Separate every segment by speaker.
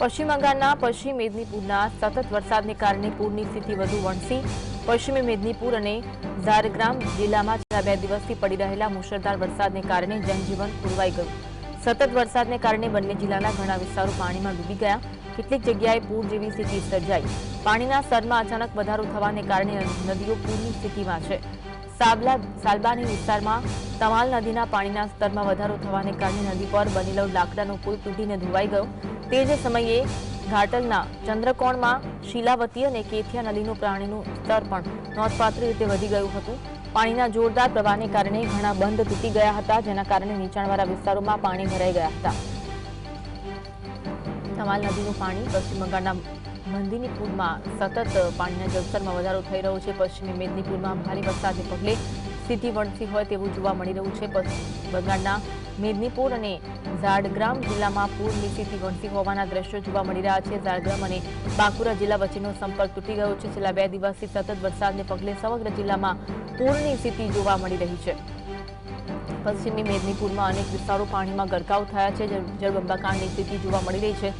Speaker 1: પશ્ચિમ બંગાળના પશ્ચિમ મેદનીપુરના સતત વરસાદને કારણે પૂરની સ્થિતિ વધુ વણસી. પશ્ચિમી મેદનીપુર અને ઝારગ્રામ જિલ્લામાં છેલ્લા બે દિવસથી પડી રહેલા મુશળધાર વરસાદને કારણે જનજીવન ખોરવાઈ ગયું. સતત વરસાદને કારણે બંને જિલ્લાના ઘણા વિસ્તારો પાણીમાં ડૂબી ગયા. કેટલીક જગ્યાએ પૂર જેવી સ્થિતિ સર્જાઈ. પાણીના સ્તરમાં અચાનક વધારો થવાને કારણે નદીઓ પૂરની સ્થિતિમાં છે. સાબલા, સાલબાની વિસ્તારમાં તમાલ નદીના પાણીના સ્તરમાં વધારો થવાને કારણે નદી પર બનેલો લાકડાનો પુલ તૂટીને ધોવાઈ ગયો. તે જ સમયે ઘાટલના ચંદ્રકોણમાં શીલાવતી અને કેથિયા નદીનું પાણીનું સ્તર પણ નોંધપાત્ર રીતે વધી ગયું હતું. પાણીના જોરદાર પ્રવાહને કારણે ઘણા બંધ તૂટી ગયા હતા, જેના કારણે નીચાણવાળા વિસ્તારોમાં પાણી ભરાઈ ગયા હતા. તમાલ નદીનું પાણી પશ્ચિમ બંગાળના મંદિનીપુરમાં સતત પાણીના જળસ્તરમાં વધારો થઈ રહ્યો છે. પશ્ચિમી મેદનીપુરમાં ભારે વરસાદને પગલે સ્થિતિ વણસી હોય તેવું જોવા મળી રહ્યું છે. પશ્ચિમ બંગાળના મેદનીપુર અને ઝાડગ્રામ જિલ્લામાં પૂરની સ્થિતિ વણસી હોવાના દ્રશ્યો જોવા મળી રહ્યા છે. ઝાડગ્રામ અને બાંકુરા જિલ્લા વચ્ચેનો સંપર્ક તૂટી ગયો છે. છેલ્લા બે દિવસથી સતત વરસાદને પગલે સમગ્ર જિલ્લામાં પૂરની સ્થિતિ જોવા મળી રહી છે. પશ્ચિમી મેદનીપુરમાં અનેક વિસ્તારો પાણીમાં ગરકાવ થયા છે. જળ- જળબંબાકારની સ્થિતિ જોવા મળી રહી છે.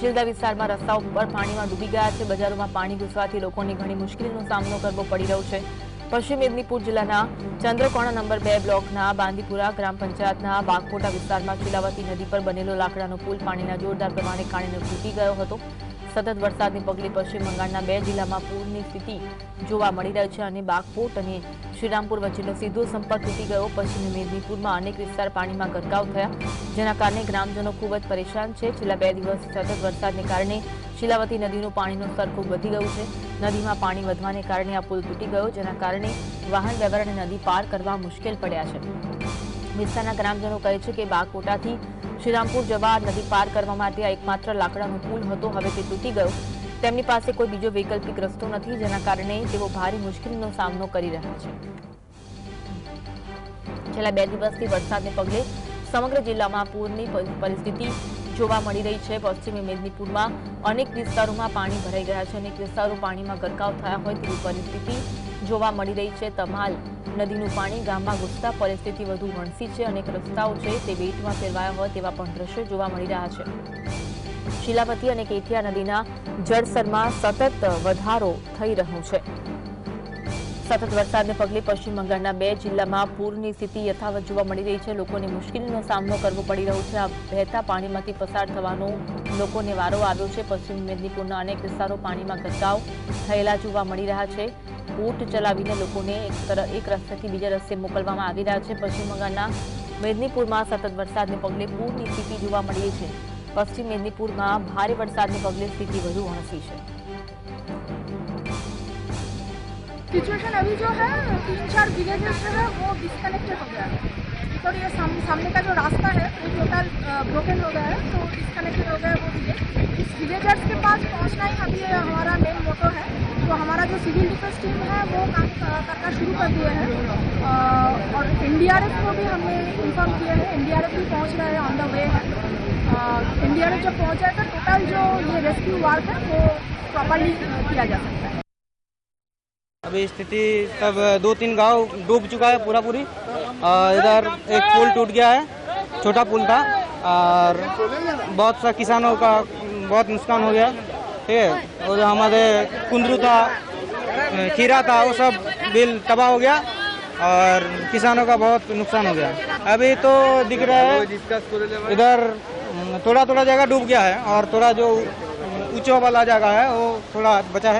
Speaker 1: શિલદા વિસ્તારમાં રસ્તાઓ પર પાણીમાં ડૂબી ગયા છે. બજારોમાં પાણી ઘૂસવાથી લોકોને ઘણી મુશ્કેલીનો સામનો કરવો પડી રહ્યો છે. પશ્ચિમ મેદનીપુર જિલ્લાના ચંદ્રકોણા નંબર બે બ્લોકના બાંદીપુરા ગ્રામ પંચાયતના બાગકોટા વિસ્તારમાં શિલાવતી નદી પર બનેલો લાકડાનો પુલ પાણીના જોરદાર પ્રમાણે કારણે તૂટી ગયો હતો. સતત વરસાદને પગલે પશ્ચિમ બંગાળના બે જિલ્લામાં પૂરની સ્થિતિ જોવા મળી રહી છે અને બાગપોટ અને શ્રીરામપુર વચ્ચેનો સીધો સંપર્ક તૂટી ગયો. પશ્ચિમ મેદનીપુરમાં અનેક વિસ્તાર પાણીમાં ગરકાવ થયા, જેના કારણે ગ્રામજનો ખૂબ જ પરેશાન છે. છેલ્લા બે દિવસ સતત વરસાદને કારણે શીલાવતી નદીનું પાણીનું સ્તર ખૂબ વધી ગયું છે. નદીમાં પાણી વધવાને કારણે આ પુલ તૂટી ગયો, જેના કારણે વાહન વ્યવહાર અને નદી પાર કરવા મુશ્કેલ પડ્યા છે. વિસ્તારના ગ્રામજનો કહે છે કે બાગકોટાથી શ્રીરામપુર જવા નદી પાર કરવા માટે આ એકમાત્ર લાકડાનો પુલ હતો. હવે તે તૂટી ગયો. તેમની પાસે કોઈ બીજો વૈકલ્પિક રસ્તો નથી, જેના કારણે તેઓ ભારે મુશ્કેલીનો સામનો કરી રહ્યા છે. છેલ્લા બે દિવસથી વરસાદને પગલે સમગ્ર જિલ્લામાં પૂરની પરિસ્થિતિ જોવા મળી રહી છે. પશ્ચિમી મેદનીપુરમાં અનેક વિસ્તારોમાં પાણી ભરાઈ ગયા છે અનેક વિસ્તારો પાણીમાં ગરકાવ થયા હોય તેવી પરિસ્થિતિ જોવા મળી રહી છે. તમાલ નદીનું પાણી ગામમાં ઘૂસતા પરિસ્થિતિ વધુ વણસી છે. અનેક રસ્તાઓ છે તે બેટમાં ફેરવાયા હોય તેવા પણ દ્રશ્યો જોવા મળી રહ્યા છે. શીલાવતી અને કેથિયા નદીના જળસ્તરમાં સતત વધારો થઈ રહ્યો છે. સતત વરસાદને પગલે પશ્ચિમ બંગાળના બે જિલ્લામાં પૂરની સ્થિતિ યથાવત જોવા મળી રહી છે. લોકોને મુશ્કેલીનો સામનો કરવો પડી રહ્યો છે. આ વહેતા પાણીમાંથી પસાર થવાનો લોકોને વારો આવ્યો છે. પશ્ચિમ મેદનીપુરના અનેક વિસ્તારો પાણીમાં ગરકાવ થયેલા જોવા મળી રહ્યા છે. બોટ ચલાવીને લોકોને એક રસ્તેથી બીજા રસ્તે મોકલવામાં આવી રહ્યા છે. પશ્ચિમ બંગાળના મેદનીપુરમાં સતત વરસાદને પગલે પૂરની સ્થિતિ જોવા મળી છે. પશ્ચિમ મેદનીપુરમાં ભારે વરસાદને પગલે સ્થિતિ વધુ વણસી છે.
Speaker 2: सिचुएशन अभी जो है तीन चार विलेजेस जो है वो डिस्कनेक्टेड हो गया है। तो ये साम, सामने का जो रास्ता है वो टोटल ब्रोकन हो गया है तो डिस्कनेक्टेड हो गया है वो विलेज इस विलेजर्स के पास पहुँचना ही अभी हमारा मेन मोटो है। तो हमारा जो सिविल डिफेंस टीम है वो काम करना शुरू कर दिए हैं। और एनडीआरएफ को भी हमने इन्फॉर्म किया है। एनडीआरएफ भी पहुँच रहा है ऑन द वे है। एनडीआरएफ जब पहुँच जाएगा टोटल जो ये रेस्क्यू वर्क है वो प्रॉपरली किया जा सकता है।
Speaker 3: अभी स्थिति सब दो तीन गाँव डूब चुका है पूरा पूरी। और इधर एक पुल टूट गया है, छोटा पुल था, और बहुत सा किसानों का बहुत नुकसान हो गया, ठीक है। और हमारे कुंदरू था खीरा था, वो सब बिल तबाह हो गया, और किसानों का बहुत नुकसान हो गया। अभी तो दिख रहा है, इधर थोड़ा थोड़ा जगह डूब गया है, और थोड़ा जो ऊँचा वाला जगह है, वो थोड़ा बचा है।